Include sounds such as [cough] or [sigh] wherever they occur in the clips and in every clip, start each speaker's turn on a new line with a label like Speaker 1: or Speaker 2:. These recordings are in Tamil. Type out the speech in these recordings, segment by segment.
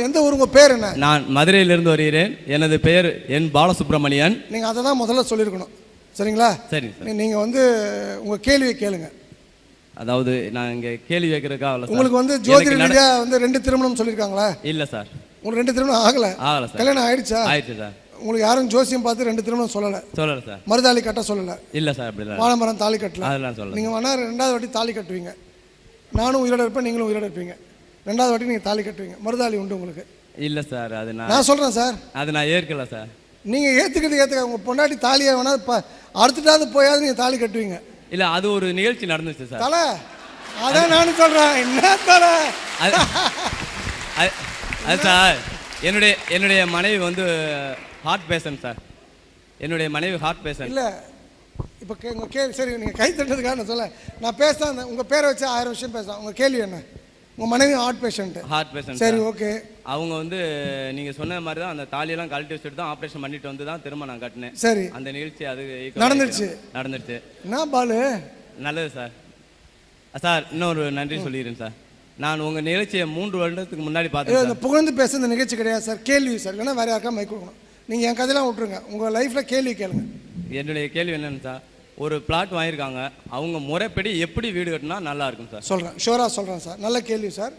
Speaker 1: எந்த ஊர் உங்க பேர் என்ன?
Speaker 2: நான் மதுரையிலிருந்து வருகிறேன். எனது பெயர் என் பாலசுப்ரமணியன்.
Speaker 1: நீங்க அதை தான் முதல்ல சொல்லியிருக்கணும். சரிங்களா?
Speaker 2: சரிங்க சார்.
Speaker 1: நீ- நீங்க வந்து உங்க கேள்வியை கேளுங்க.
Speaker 2: அதாவது நான் இங்கே கேள்வி கேட்கறதுக்கா அவ்வளோ சார்.
Speaker 1: உங்களுக்கு வந்து
Speaker 2: எனக்கு
Speaker 1: ஜோதிட
Speaker 2: நட-
Speaker 1: ரீதியா வந்து ரெண்டு திருமணம் சொல்லியிருக்காங்களா?
Speaker 2: இல்ல சார்.
Speaker 1: உங்களுக்கு ரெண்டு திருமணம் ஆகல.
Speaker 2: ஆகல சார்.
Speaker 1: கல்யாணம் ஆயிடுச்சா?
Speaker 2: ஆயிடுச்சு சார்.
Speaker 1: உங்களுக்கு யாரும் ஜோசியம் பார்த்து ரெண்டு திருமணம் சொல்லல.
Speaker 2: சொல்லல சார்.
Speaker 1: மருதாளி கட்ட சொல்லல.
Speaker 2: இல்ல சார் அப்படி இல்லை.
Speaker 1: வாழைமரம் தாலி கட்டல.
Speaker 2: அதெல்லாம் சொல்லல.
Speaker 1: நீங்க வேணா ரெண்டாவது வாட்டி தாலி கட்டுவீங்க. நானும் உயிரோட இருப்பேன் நீங்களும் உயிரோட இருப்பீங்க. ரெண்டாவது வாட்டி நீங்க தாலி கட்டுவீங்க. மருதாளி உண்டு உங்களுக்கு.
Speaker 2: இல்ல சார் அது நான்
Speaker 1: நான் சொல்றேன் சார்.
Speaker 2: அது நான் ஏற்கல சார்.
Speaker 1: நீங்க ஏத்துக்கிட்டு ஏத்துக்க உங்க பொண்டாட்டி தாலியை வேணா இப்ப அடுத்துட்டாவது போயாவது நீங்க தாலி கட்டுவீங்க.
Speaker 2: இல்ல அது ஒரு நிகழ்ச்சி நடந்துச்சு சார்.
Speaker 1: தலை அதான் நானும் சொல்றேன். என்ன தலை?
Speaker 2: அது சார் என்னுடைய என்னுடைய மனைவி வந்து ஹார்ட் பேஷண்ட் சார். என்னுடைய மனைவி ஹார்ட் பேஷண்ட்
Speaker 1: இல்ல இப்போ கே சரி நீங்க கை தட்டுறதுக்காக நான் சொல்ல நான் பேசுறேன் உங்க பேரை வச்சு ஆயிரம் விஷயம் பேசலாம் உங்க கேள்வி என்ன? உங்க மனைவி ஹார்ட் பேஷண்ட்
Speaker 2: ஹார்ட் பேஷண்ட்
Speaker 1: சரி ஓகே
Speaker 2: அவங்க வந்து நீங்க சொன்ன மாதிரி தான் அந்த தாலியெல்லாம் கழட்டி வச்சுட்டு தான் ஆப்ரேஷன் பண்ணிட்டு வந்து தான் திரும்ப நான் கட்டினேன்.
Speaker 1: சரி.
Speaker 2: அந்த நிகழ்ச்சி அது
Speaker 1: நடந்துருச்சு.
Speaker 2: நடந்துருச்சு.
Speaker 1: என்ன பாலு?
Speaker 2: நல்லது சார் சார் இன்னொரு நன்றி சொல்லிடுறேன் சார் நான் உங்க நிகழ்ச்சியை மூன்று வருடத்துக்கு முன்னாடி பார்த்தேன்
Speaker 1: இந்த புகழ்ந்து பேச இந்த நிகழ்ச்சி கிடையாது சார் கேள்வி சார் இல்லைன்னா வேற யாருக்கா மைக் கொடுக்கணும். நீங்க என் கதையெல்லாம் விட்டுருங்க. உங்க லைஃப்ல கேள்வி கேளுங்க.
Speaker 2: என்னுடைய கேள்வி என்னன்னு சார் ஒரு பிளாட் வாங்கியிருக்காங்க. அவங்க முறைப்படி எப்படி வீடு கட்டினா நல்லா இருக்கும் சார்?
Speaker 1: சொல்றேன். ஷோரா சொல்றேன் சார். நல்ல கேள்வி சார்.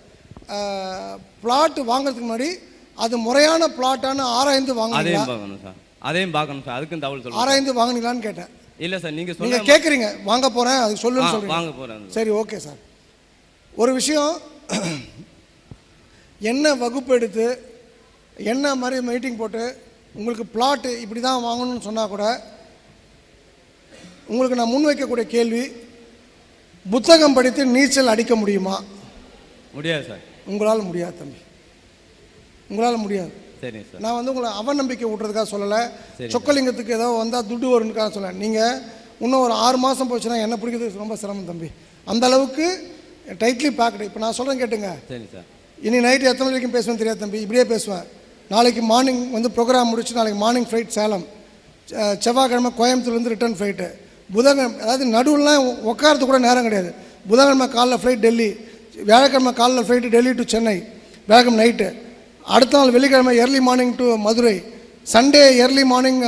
Speaker 1: பிளாட் வாங்குறதுக்கு முன்னாடி அது முறையான பிளாட்டான ஆராய்ந்து வாங்குனீங்களா?
Speaker 2: அதையும் பார்க்கணும் சார். அதையும் பார்க்கணும் சார். அதுக்கும் தகவல் சொல்லுங்க
Speaker 1: ஆராய்ந்து வாங்குனீங்களான்னு கேட்டேன்.
Speaker 2: இல்ல சார் நீங்க
Speaker 1: நீங்க
Speaker 2: சொல்ல
Speaker 1: கேக்குறீங்க. வாங்க போறேன். அது சொல்லுன்னு
Speaker 2: ஆ,
Speaker 1: சொல்றீங்க.
Speaker 2: வாங்க போறேன்
Speaker 1: சரி. Okay sir. ஒரு விஷயம் [clears throat] என்ன வகுப்பு எடுத்து என்ன மாதிரி மீட்டிங் போட்டு உங்களுக்கு பிளாட்டு இப்படி தான் வாங்கணும்னு சொன்னால் கூட உங்களுக்கு நான் முன்வைக்கக்கூடிய கேள்வி புத்தகம் படித்து நீச்சல் அடிக்க முடியுமா?
Speaker 2: முடியாது சார்.
Speaker 1: உங்களால் முடியாது தம்பி. உங்களால் முடியாது.
Speaker 2: சார்
Speaker 1: நான் வந்து உங்களை அவநம்பிக்கை விட்றதுக்காக சொல்லலை. சொக்கலிங்கத்துக்கு ஏதோ வந்தால் துட்டு வரும்னுக்காக சொல்ல. நீங்கள் இன்னும் ஒரு ஆறு மாதம் போச்சுன்னா என்ன பிடிக்கிறது ரொம்ப சிரமம் தம்பி. அந்த அளவுக்கு டைட்லி பேக்டு இப்போ நான் சொல்கிறேன் கேட்டுங்க.
Speaker 2: சார்
Speaker 1: இனி நைட்டு எத்தனை வரைக்கும் பேசுவேன் தெரியாது தம்பி. இப்படியே பேசுவேன். நாளைக்கு மார்னிங் வந்து ப்ரோக்ராம் முடிச்சு நாளைக்கு மார்னிங் ஃப்ளைட் சேலம். செவ்வாய்க்கிழமை கோயம்புத்தூர்லேருந்து ரிட்டர்ன் ஃப்ளைட்டு புதன்கிழமை அதாவது நடுவுலாம் உட்காரத்து கூட நேரம் கிடையாது. புதன்கிழமை காலைல ஃப்ளைட் டெல்லி வியாழக்கிழமை காலைல ஃப்ளைட்டு டெல்லி டு சென்னை வியாழக்கிழமை நைட்டு அடுத்த நாள் வெள்ளிக்கிழமை early morning to Madurai Sunday early morning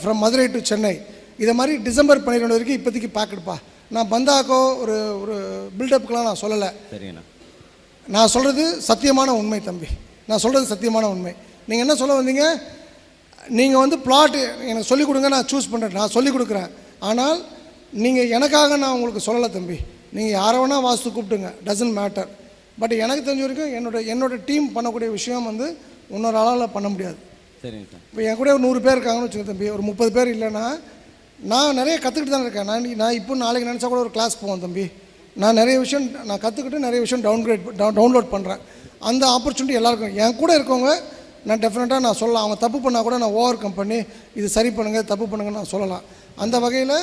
Speaker 1: from Madurai to Chennai. இதை மாதிரி டிசம்பர் பன்னிரெண்டு வரைக்கும் இப்போதைக்கு பேக்கெட்ப்பா நான் பந்தாக்கோ ஒரு ஒரு பில்டப்புக்கெலாம் நான் சொல்லலை.
Speaker 2: சரிங்கண்ணா.
Speaker 1: நான் சொல்கிறது சத்தியமான உண்மை தம்பி. நான் சொல்கிறது சத்தியமான உண்மை. நீங்கள் என்ன சொல்ல வந்தீங்க? நீங்கள் வந்து பிளாட்டு எனக்கு சொல்லிக் கொடுங்க நான் சூஸ் பண்ணுறேன் நான் சொல்லிக் கொடுக்குறேன். ஆனால் நீங்கள் எனக்காக நான் உங்களுக்கு சொல்லலை தம்பி. நீங்கள் யாரை வேணால் வாஸ்து கூப்பிட்டுங்க டசன்ட் மேட்டர் பட் எனக்கு தெரிஞ்ச வரைக்கும் என்னோட என்னோட டீம் பண்ணக்கூடிய விஷயம் வந்து இன்னொரு ஆளால் பண்ண முடியாது.
Speaker 2: சரிங்க சார்.
Speaker 1: இப்போ என் கூட ஒரு நூறு பேர் இருக்காங்கன்னு வச்சுக்கோங்க தம்பி. ஒரு முப்பது பேர் இல்லைன்னா நான் நிறைய கற்றுக்கிட்டு தான் இருக்கேன். நான் நான் இப்போ நாளைக்கு நினச்சா கூட ஒரு கிளாஸ் போவேன் தம்பி. நான் நிறைய விஷயம் நான் கற்றுக்கிட்டு நிறைய விஷயம் டவுன்கிரேட் டவுன்லோட் பண்ணுறேன் அந்த ஆப்பர்ச்சுனிட்டி எல்லாருக்கும். என் கூட இருக்கவங்க நான் டெஃபினட்டாக நான் சொல்லலாம். அவங்க தப்பு பண்ணால் கூட நான் ஓவர் கம் பண்ணி இது சரி பண்ணுங்க தப்பு பண்ணுங்கன்னு நான் சொல்லலாம். அந்த வகையில்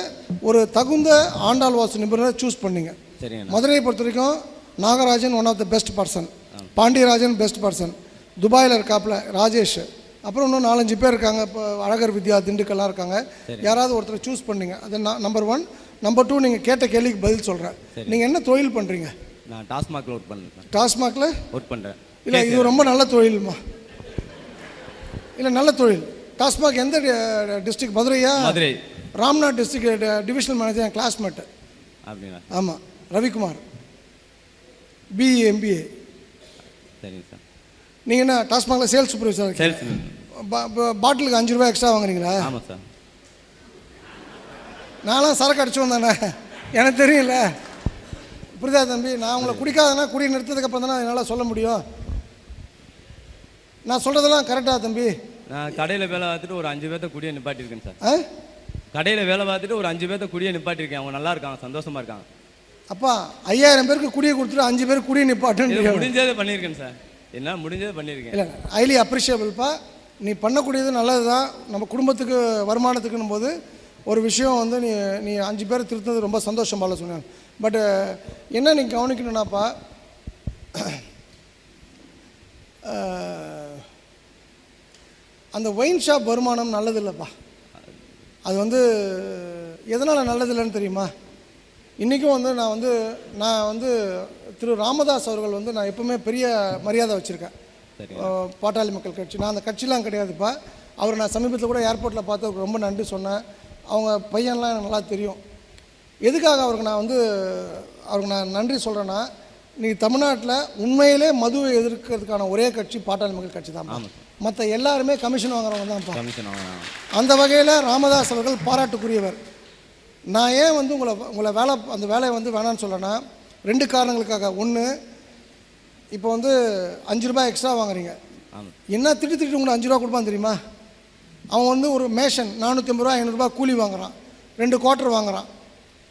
Speaker 1: ஒரு தகுந்த ஆண்டாள் வாசு நிபுணரை சூஸ் பண்ணீங்க. மதுரையை பொறுத்த வரைக்கும் Nagarajan one of the best person Pandiarajan best person துபாயில் இருக்காப்புல ராஜேஷ். அப்புறம் இன்னும் நாலஞ்சு பேர் இருக்காங்க. இப்போ அழகர் வித்யா திண்டுக்கல்லாம் இருக்காங்க. யாராவது ஒருத்தரை சூஸ் பண்ணீங்க. அது நம்பர் ஒன் நம்பர் டூ நீங்கள் கேட்ட கேள்விக்கு பதில் சொல்கிறேன் நீங்கள் என்ன தொழில் பண்ணுறீங்க
Speaker 2: நான் டாஸ்மாகில் ஒர்க் பண்ணுறேன்
Speaker 1: டாஸ்மாகில்?
Speaker 2: ஒர்க் பண்ணுறேன்
Speaker 1: இல்லை இது ரொம்ப நல்ல தொழில்மா. இல்லை நல்ல தொழில். டாஸ்மாக் எந்த district மதுரையா?
Speaker 2: Madurai.
Speaker 1: Ramnath district divisional manager என் கிளாஸ்மேட்டு
Speaker 2: அப்படிங்களா?
Speaker 1: ஆமாம் ரவிக்குமார். பிஇ எம்பிஏ
Speaker 2: சரிங்க சார்.
Speaker 1: நீங்கள் என்ன டாஸ்மாகில் சேல்ஸ் சூப்பர்வைசர்
Speaker 2: சேல்ஸ்
Speaker 1: பாட்டிலுக்கு அஞ்சு ரூபாய் எக்ஸ்ட்ரா வாங்குறீங்களா?
Speaker 2: ஆமாம் சார்.
Speaker 1: நான்லாம் சரக்கு அடிச்சு வந்தானே எனக்கு தெரியல புரியுதா தம்பி? நான் உங்களை குடிக்காதனா குடி நிறுத்ததுக்கு அப்புறம் தானே என்னால் சொல்ல முடியும்? நான் சொல்கிறதெல்லாம் கரெக்டாக தம்பி.
Speaker 2: நான் கடையில் வேலை பார்த்துட்டு ஒரு அஞ்சு பேர்த்த குடியை நிப்பாட்டியிருக்கேன் சார். கடையில் வேலை பார்த்துட்டு ஒரு அஞ்சு பேர்த்த குடியை நிப்பாட்டியிருக்கேன். அவங்க நல்லா இருக்காங்க சந்தோஷமா இருக்காங்க.
Speaker 1: அப்பா ஐயாயிரம் பேருக்கு குடியை கொடுத்துட்டு அஞ்சு பேருக்கு குடியை நிப்பாட்டுன்னு
Speaker 2: முடிஞ்சதை பண்ணியிருக்கேன் சார். என்ன முடிஞ்சதை பண்ணியிருக்கேன்.
Speaker 1: இல்லை ஹைலி அப்ரிஷியபிள்ப்பா நீ பண்ணக்கூடியது நல்லது தான் நம்ம குடும்பத்துக்கு வருமானத்துக்குன்னும் போது ஒரு விஷயம் வந்து நீ நீ அஞ்சு பேர் திருத்தது ரொம்ப சந்தோஷம் போல சொன்னேன் பட்டு என்ன நீ கவனிக்கணும்னாப்பா அந்த ஒயின் ஷாப் வருமானம் நல்லது இல்லைப்பா அது வந்து எதனால் நல்லது இல்லைன்னு தெரியுமா? இன்றைக்கும் வந்து நான் வந்து நான் வந்து திரு ராமதாஸ் அவர்கள் வந்து நான் எப்பவுமே பெரிய மரியாதை வச்சுருக்கேன். பாட்டாளி மக்கள் கட்சி. நான் அந்த கட்சிலாம் கிடையாதுப்பா. அவர் நான் சமீபத்தில் கூட ஏர்போர்ட்டில் பார்த்து அவருக்கு ரொம்ப நன்றி சொன்னேன். அவங்க பையன்லாம் எனக்கு நல்லா தெரியும். எதுக்காக அவருக்கு நான் வந்து அவருக்கு நான் நன்றி சொல்கிறேன்னா நீ தமிழ்நாட்டில் உண்மையிலே மதுவை எதிர்க்கிறதுக்கான ஒரே கட்சி பாட்டாளி மக்கள் கட்சி தான். மற்ற எல்லாருமே கமிஷன் வாங்குறவங்க தான்ப்பா.
Speaker 2: கமிஷன்
Speaker 1: அந்த வகையில் ராமதாஸ் அவர்கள் பாராட்டுக்குரியவர். நான் ஏன் வந்து உங்களை உங்களை வேலை அந்த வேலையை வந்து வேணான்னு சொல்கிறேன்னா ரெண்டு காரணங்களுக்காக. ஒன்று இப்போ வந்து அஞ்சு ரூபாய் எக்ஸ்ட்ரா வாங்குறீங்க. என்ன திட்டு திட்டு உங்களுக்கு அஞ்சு ரூபா கொடுப்பான் தெரியுமா? அவன் வந்து ஒரு மேஷன் நானூற்றி ஐம்பது ரூபா ஐநூறுரூபா கூலி வாங்குறான். ரெண்டு குவார்ட்டர் வாங்குறான்.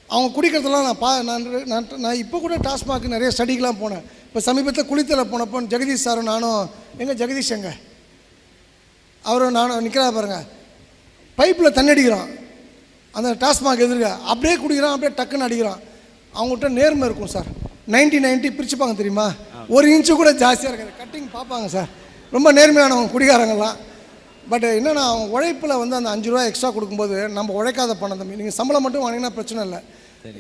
Speaker 1: அவங்க குடிக்கிறதெல்லாம் நான் பா நான் நான் நான் இப்போ கூட டாஸ்மாக் நிறைய ஸ்டடிக்கெலாம் போனேன். இப்போ சமீபத்தில் குளித்தலை போனப்போ ஜெகதீஷ் சாரும் நானும் எங்கே ஜெகதீஷ் எங்க? அவரும் நானும் நிற்கிறா பாருங்க. பைப்பில் தண்ணி அடிக்கிறான். அந்த டாஸ்மாக் எதிர்க்க அப்படியே குடிக்கிறான் அப்படியே டக்குன்னு அடிக்கிறான். அவங்கள்ட்ட நேர்மை இருக்கும் சார். நைன்டி நைன்ட்டி பிரிச்சுப்பாங்க தெரியுமா? ஒரு இன்ச்சு கூட ஜாஸ்தியாக இருக்காது. கட்டிங் பார்ப்பாங்க சார். ரொம்ப நேர்மையானவங்க குடிகாரங்கெல்லாம் பட் என்னன்னா அவங்க உழைப்பில் வந்து அந்த அஞ்சு ரூபா எக்ஸ்ட்ரா கொடுக்கும்போது நம்ம உழைக்காத பணம் தம்பி. நீங்கள் சம்பளம் மட்டும் வாங்கினீங்கன்னா பிரச்சனை இல்லை.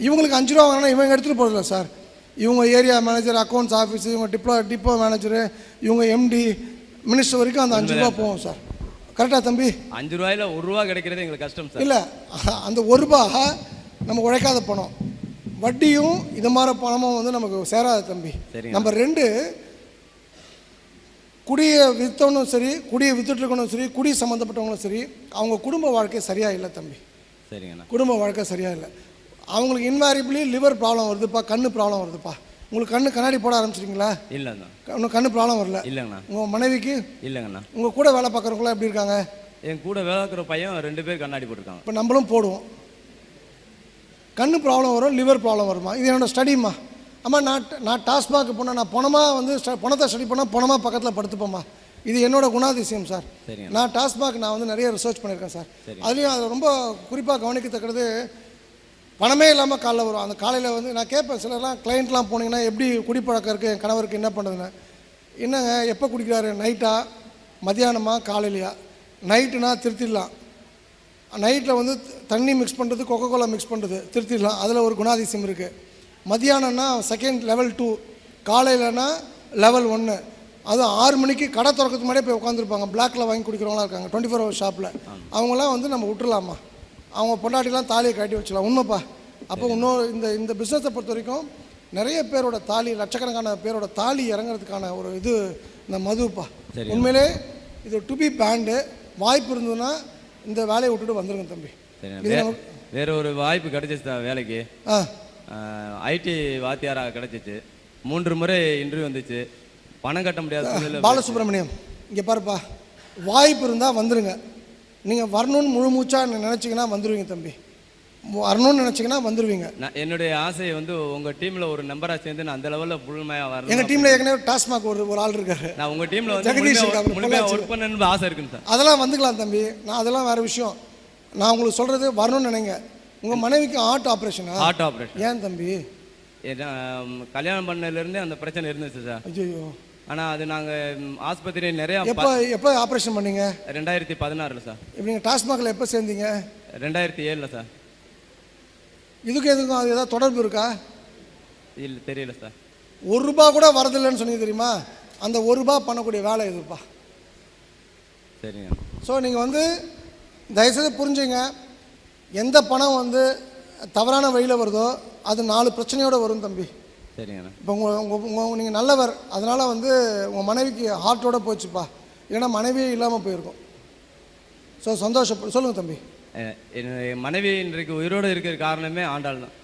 Speaker 1: இவங்களுக்கு அஞ்சு ரூபா வாங்கினா இவங்க எடுத்துகிட்டு போகிறதில்ல சார். இவங்க ஏரியா மேனேஜர் அக்கௌண்ட்ஸ் ஆஃபீஸ் இவங்க டிப்ளோ டிப்போ மேனேஜரு இவங்க எம்டி மினிஸ்டர் வரைக்கும் அந்த அஞ்சு ரூபா போகும் சார். கரெக்டாக தம்பி?
Speaker 2: அஞ்சு ரூபாயில ஒரு ரூபா கிடைக்கிறது எங்களுக்கு கஷ்டம் சார்.
Speaker 1: இல்லை அந்த ஒரு ரூபா நம்ம உழைக்காத பணம். வட்டியும் இது மாதிரி பணமும் வந்து நமக்கு சேராது தம்பி.
Speaker 2: சரிங்க.
Speaker 1: நம்பர் ரெண்டு குடியை விற்றவனும் சரி குடியை வித்துட்டு இருக்கணும் சரி குடி சம்மந்தப்பட்டவங்களும் சரி அவங்க குடும்ப வாழ்க்கை சரியா இல்லை தம்பி.
Speaker 2: சரிங்கண்ணா.
Speaker 1: குடும்ப வாழ்க்கை சரியா இல்லை. அவங்களுக்கு இன்வாரிபிளி லிவர் ப்ராப்ளம் வருதுப்பா கண்ணு ப்ராப்ளம் வருதுப்பா. உங்களுக்கு கண்ணு கண்ணாடி போட ஆரம்பிச்சிட்டிங்களா?
Speaker 2: இல்லைண்ணா
Speaker 1: இன்னும் கண்ணு ப்ராப்ளம் வரல.
Speaker 2: இல்லைங்கண்ணா.
Speaker 1: உங்கள் மனைவிக்கு?
Speaker 2: இல்லைங்கண்ணா.
Speaker 1: உங்கள் கூட வேலை பார்க்குறவங்களாம் எப்படி இருக்காங்க?
Speaker 2: என் கூட வேலை பார்க்குற பையன் ரெண்டு பேர் கண்ணாடி போட்டிருக்காங்க.
Speaker 1: இப்போ நம்மளும் போடுவோம். கண்ணு ப்ராப்ளம் வரும் லிவர் ப்ராப்ளம் வருமா? இது என்னோட ஸ்டடிம்மா. அம்மா நான் நான் டாஸ்மாக் போனால் நான் பணமாக வந்து பணத்தை ஸ்டடி பண்ணால் பணமாக பக்கத்தில் படுத்துப்போம்மா. இது என்னோட குணாதிசயம் சார். நான் டாஸ்மாக் நான் வந்து நிறைய ரிசர்ச் பண்ணியிருக்கேன் சார். அதுலேயும் அது ரொம்ப குறிப்பாக கவனிக்கத்தக்கது பணமே இல்லாமல் காலைல வரும். அந்த காலையில் வந்து நான் கேட்பேன் சிலர்லாம் கிளைண்ட்லாம் போனீங்கன்னா எப்படி குடிப்பழக்கம் இருக்குது என் கணவருக்கு என்ன பண்ணுதுன்னு என்னங்க எப்போ குடிக்கிறாரு? நைட்டா மத்தியானமா? காலையிலையா? நைட்டுனா திருத்திடலாம். நைட்டில் வந்து தண்ணி மிக்ஸ் பண்ணுறது கொக்கோ கோலா மிக்ஸ் பண்ணுறது திருத்திடலாம். அதில் ஒரு குணாதிசயம் இருக்குது மத்தியானம்னா செகண்ட் லெவல் டூ காலையிலனா லெவல் ஒன்று அதுவும் ஆறு மணிக்கு கடை திறக்கிறதுக்கு முன்னாடியே போய் உட்காந்துருப்பாங்க பிளாக்கில் வாங்கி குடிக்கிறவங்களாம் இருக்காங்க. டுவெண்ட்டி ஃபோர் ஹவர் ஷாப்பில் அவங்களாம் வந்து நம்ம விட்டுலாமா அவங்க பொண்டாட்டிலாம் தாலியை கட்டி வச்சிடலாம் உண்மைப்பா. அப்போ இன்னொரு இந்த இந்த பிஸ்னஸை பொறுத்த வரைக்கும் நிறைய பேரோட தாலி லட்சக்கணக்கான பேரோட தாலி இறங்குறதுக்கான ஒரு இது இந்த மதுப்பா. உண்மையிலே இது டு பி பேண்டு வாய்ப்பு இருந்ததுன்னா இந்த வேலையை விட்டுட்டு வந்துருங்க தம்பி.
Speaker 2: வேற ஒரு வாய்ப்பு கிடைச்சிச்சு வேலைக்கு. ஐடி வாத்தியாராக கிடைச்சிச்சு. மூன்று முறை இன்டர்வியூ வந்துச்சு. பணம் கட்ட முடியாத
Speaker 1: பாலசுப்ரமணியம் இங்கே பாருப்பா. வாய்ப்பு இருந்தால் வந்துருங்க. நீங்கள் வரணும்னு முழு மூச்சாக நினச்சிங்கன்னா வந்துடுவீங்க தம்பி. வரணும்னு நினச்சிங்கன்னா வந்துடுவீங்க
Speaker 2: நான் என்னுடைய ஆசை வந்து உங்க டீம்ல ஒரு நம்பரா சேர்ந்து நான் அந்த லெவல்ல முழுமையா வரணும்
Speaker 1: எங்கள் டீமில் ஏற்கனவே டாஸ்மாக் ஒரு ஒரு ஆள் இருக்காரு.
Speaker 2: நான் உங்க டீம்ல வந்து
Speaker 1: ஜெகதீஷ்
Speaker 2: முழுமையா
Speaker 1: இருக்காரு,
Speaker 2: முழுமையா
Speaker 1: பொள்ளாச்சியில.
Speaker 2: ஒர்க் பண்ணணும்னு ஆசை இருக்குங்க சார்.
Speaker 1: அதெல்லாம் வந்துக்கலாம் தம்பி. நான் அதெல்லாம் வேறு விஷயம். நான் உங்களுக்கு சொல்கிறது வரணும்னு நினைங்க. உங்கள் மனைவிக்கு ஹார்ட் ஆப்ரேஷனா
Speaker 2: ஹார்ட் ஆப்ரேஷன்
Speaker 1: ஏன் தம்பி?
Speaker 2: கல்யாணம் பண்ணதுலேருந்தே அந்த பிரச்சனை இருந்துச்சு சார்.
Speaker 1: ஐயோ
Speaker 2: ஆனால் அது நாங்கள் ஆஸ்பத்திரி நிறையா
Speaker 1: எப்போ எப்போ ஆப்ரேஷன் பண்ணீங்க?
Speaker 2: ரெண்டாயிரத்தி பதினாறில் சார்.
Speaker 1: இப்போ நீங்கள் டாஸ்மாகில் எப்போ சேர்ந்தீங்க?
Speaker 2: ரெண்டாயிரத்தி ஏழில் சார்.
Speaker 1: இதுக்கு எதுக்கும் அது ஏதாவது தொடர்பு இருக்கா?
Speaker 2: இல்லை தெரியல சார்.
Speaker 1: ஒரு ரூபா கூட வரதில்லைன்னு சொன்னீங்க தெரியுமா? அந்த ஒரு ரூபா பண்ணக்கூடிய வேலை இதுப்பா
Speaker 2: சரிங்க.
Speaker 1: ஸோ நீங்கள் வந்து தயவுசெய்து புரிஞ்சுங்க. எந்த பணம் வந்து தவறான வழியில் வருதோ அது நாலு பிரச்சனையோடு வரும் தம்பி.
Speaker 2: சரிங்கண்ணா.
Speaker 1: இப்போ உங்கள் உங்கள் உங்கள் நீங்கள் நல்லவர். அதனால் வந்து உங்கள் மனைவிக்கு ஹார்ட்டோட போச்சுப்பா. இல்லைன்னா மனைவியே இல்லாமல் போயிருக்கும். ஸோ சந்தோஷம். சொல்லுங்கள் தம்பி.
Speaker 2: என்னுடைய மனைவி இன்றைக்கு உயிரோடு இருக்கிற காரணமே ஆண்டாள் தான்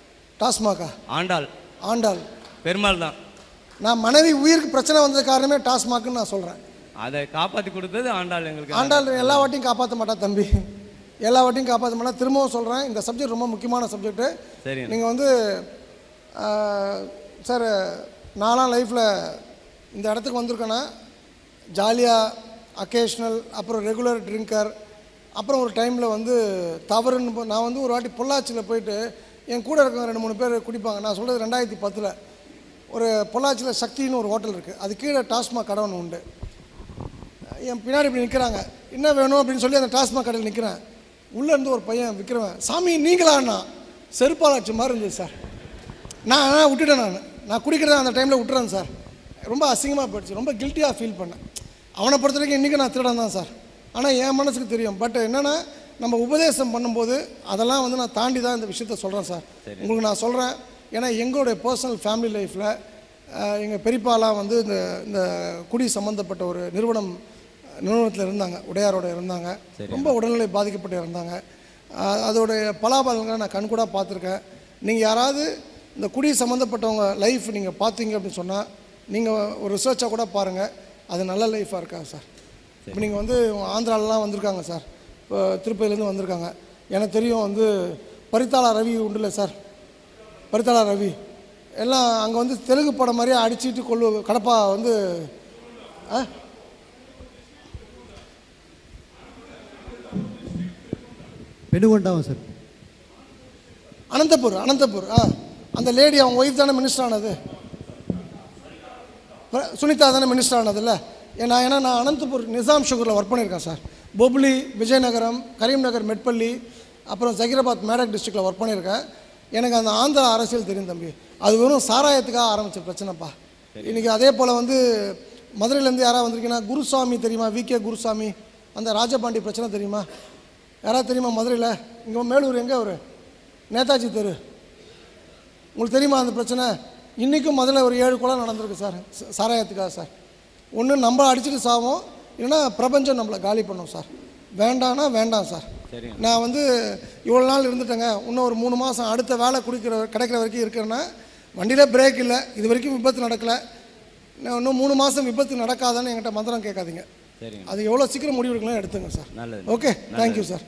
Speaker 1: டாஸ்மாகா?
Speaker 2: ஆண்டாள்.
Speaker 1: ஆண்டாள்.
Speaker 2: பெருமாள் தான்
Speaker 1: நான் மனைவி உயிருக்கு பிரச்சனை வந்தது காரணமே டாஸ்மாக்குன்னு நான் சொல்கிறேன்
Speaker 2: அதை காப்பாற்றி கொடுத்தது ஆண்டாள் எங்களுக்கு.
Speaker 1: ஆண்டாள் எல்லா வாட்டியும் காப்பாற்ற மாட்டா தம்பி. எல்லா வாட்டியும் காப்பாற்ற மாட்டா. திரும்பவும் சொல்கிறேன் இந்த சப்ஜெக்ட் ரொம்ப முக்கியமான சப்ஜெக்ட்டு
Speaker 2: சரிங்க.
Speaker 1: நீங்கள் வந்து சார் நான்லாம் லைஃப்பில் இந்த இடத்துக்கு வந்திருக்கேன்னா ஜாலியாக அக்கேஷ்னல் அப்புறம் ரெகுலர் ட்ரிங்கர் அப்புறம் ஒரு டைமில் வந்து தவறுன்னு நான் வந்து ஒரு வாட்டி பொள்ளாச்சியில் போயிட்டு என் கூட இருக்கவங்க ரெண்டு மூணு பேர் குடிப்பாங்க. நான் சொல்கிறது ரெண்டாயிரத்தி பத்தில். ஒரு பொள்ளாச்சியில் சக்தின்னு ஒரு ஹோட்டல் இருக்குது அது கீழே டாஸ்மாக் கடை ஒன்று உண்டு. என் பின்னாடி இப்படி நிற்கிறாங்க என்ன வேணும்? அப்படின்னு சொல்லி அந்த டாஸ்மாக் கடையில் நிற்கிறேன் உள்ளேருந்து ஒரு பையன் விற்கிறவன் சாமி நீங்களாண்ணா? செருப்பாலாச்சு மாதிரி இருந்தது சார். நான் ஆனால் விட்டுட்டேன் நான். நான் குடிக்கிறத அந்த டைமில் விட்டுறேன் சார் ரொம்ப அசிங்கமாக போயிடுச்சு. ரொம்ப கில்ட்டியாக ஃபீல் பண்ணேன். அவனை பொறுத்த வரைக்கும் இன்றைக்கி நான் திருடன் தான் சார் ஆனால் என் மனசுக்கு தெரியும். பட் என்னென்னா நம்ம உபதேசம் பண்ணும்போது அதெல்லாம் வந்து நான் தாண்டி தான் இந்த விஷயத்த சொல்கிறேன் சார். உங்களுக்கு நான் சொல்கிறேன் ஏன்னா எங்களுடைய பர்சனல் ஃபேமிலி லைஃப்பில் எங்கள் பெரியப்பாலாம் வந்து இந்த இந்த குடி சம்மந்தப்பட்ட ஒரு நிறுவனம் நிறுவனத்தில் இருந்தாங்க. உடையாரோட இருந்தாங்க. ரொம்ப உடல்நிலை பாதிக்கப்பட்டு இருந்தாங்க. அதோடைய பலாபலங்களை நான் கண்கூடாக பார்த்துருக்கேன். நீங்கள் யாராவது இந்த குடி சம்மந்தப்பட்டவங்க லைஃப் நீங்கள் பார்த்தீங்க அப்படின்னு சொன்னால் நீங்கள் ஒரு ரிசர்ச்சாக கூட பாருங்கள் அது நல்ல லைஃபாக இருக்கா சார். இப்போ நீங்கள் வந்து ஆந்திராலலாம் வந்திருக்காங்க சார் இப்போ திருப்பதியிலேருந்து வந்திருக்காங்க. எனக்கு தெரியும் வந்து பரித்தாளா ரவி உண்டுல்ல சார் பரித்தாளா ரவி. எல்லாம் அங்கே வந்து தெலுங்கு படம் மாதிரியே அடிச்சிட்டு கொள்ளு கடப்பா வந்து ஆ?
Speaker 3: பெணுகொண்டாவும் சார்
Speaker 1: அனந்தபூர் அனந்தபூர் ஆ. அந்த லேடி அவங்க ஒய்ஃப் தானே மினிஸ்டர் ஆனது? சுனிதா தானே மினிஸ்டர் ஆனதுல்ல? ஏன்னா ஏன்னா நான் அனந்தபூர் நிசாம் சுகரில் ஒர்க் பண்ணியிருக்கேன் சார். பொப்லி விஜயநகரம் கரீம்நகர் மெட்பள்ளி அப்புறம் ஜகீராபாத் மேடக் டிஸ்ட்ரிக்டில் ஒர்க் பண்ணியிருக்கேன். எனக்கு அந்த ஆந்திரா அரசியல் தெரியும் தம்பி. அது வெறும் சாராயத்துக்காக ஆரம்பித்த பிரச்சனைப்பா. இன்றைக்கி அதே போல் வந்து மதுரையிலேருந்து யாராவது வந்திருக்கீங்கன்னா குருசாமி தெரியுமா? வி கே குருசாமி அந்த ராஜபாண்டி பிரச்சனை தெரியுமா? யாராவது தெரியுமா மதுரையில்? இங்கே மேலூர் எங்கே அவர்? நேதாஜி தெரு. உங்களுக்கு தெரியுமா அந்த பிரச்சனை? இன்றைக்கும் முதல்ல ஒரு ஏழு கொலை நடந்திருக்கு சார். சாராயத்துக்காக சார். ஒன்று நம்ம அடிச்சுட்டு சாவோம் இல்லைன்னா பிரபஞ்சம் நம்மளை காலி பண்ணும் சார். வேண்டாம்னா வேண்டாம் சார். நான் வந்து இவ்வளோ நாள் இருந்துட்டேங்க. இன்னும் ஒரு மூணு மாதம் அடுத்த வேலை குடிக்கிற கிடைக்கிற வரைக்கும் இருக்கிறேன்னா வண்டியில் பிரேக் இல்லை. இது வரைக்கும் விபத்து நடக்கலை. நான் இன்னும் மூணு மாதம் விபத்து நடக்காதான்னு என்கிட்ட மந்திரம் கேட்காதீங்க. அது எவ்வளோ சீக்கிரம் முடிவெடுக்கலாம் எடுத்துங்க சார். Okay thank you sir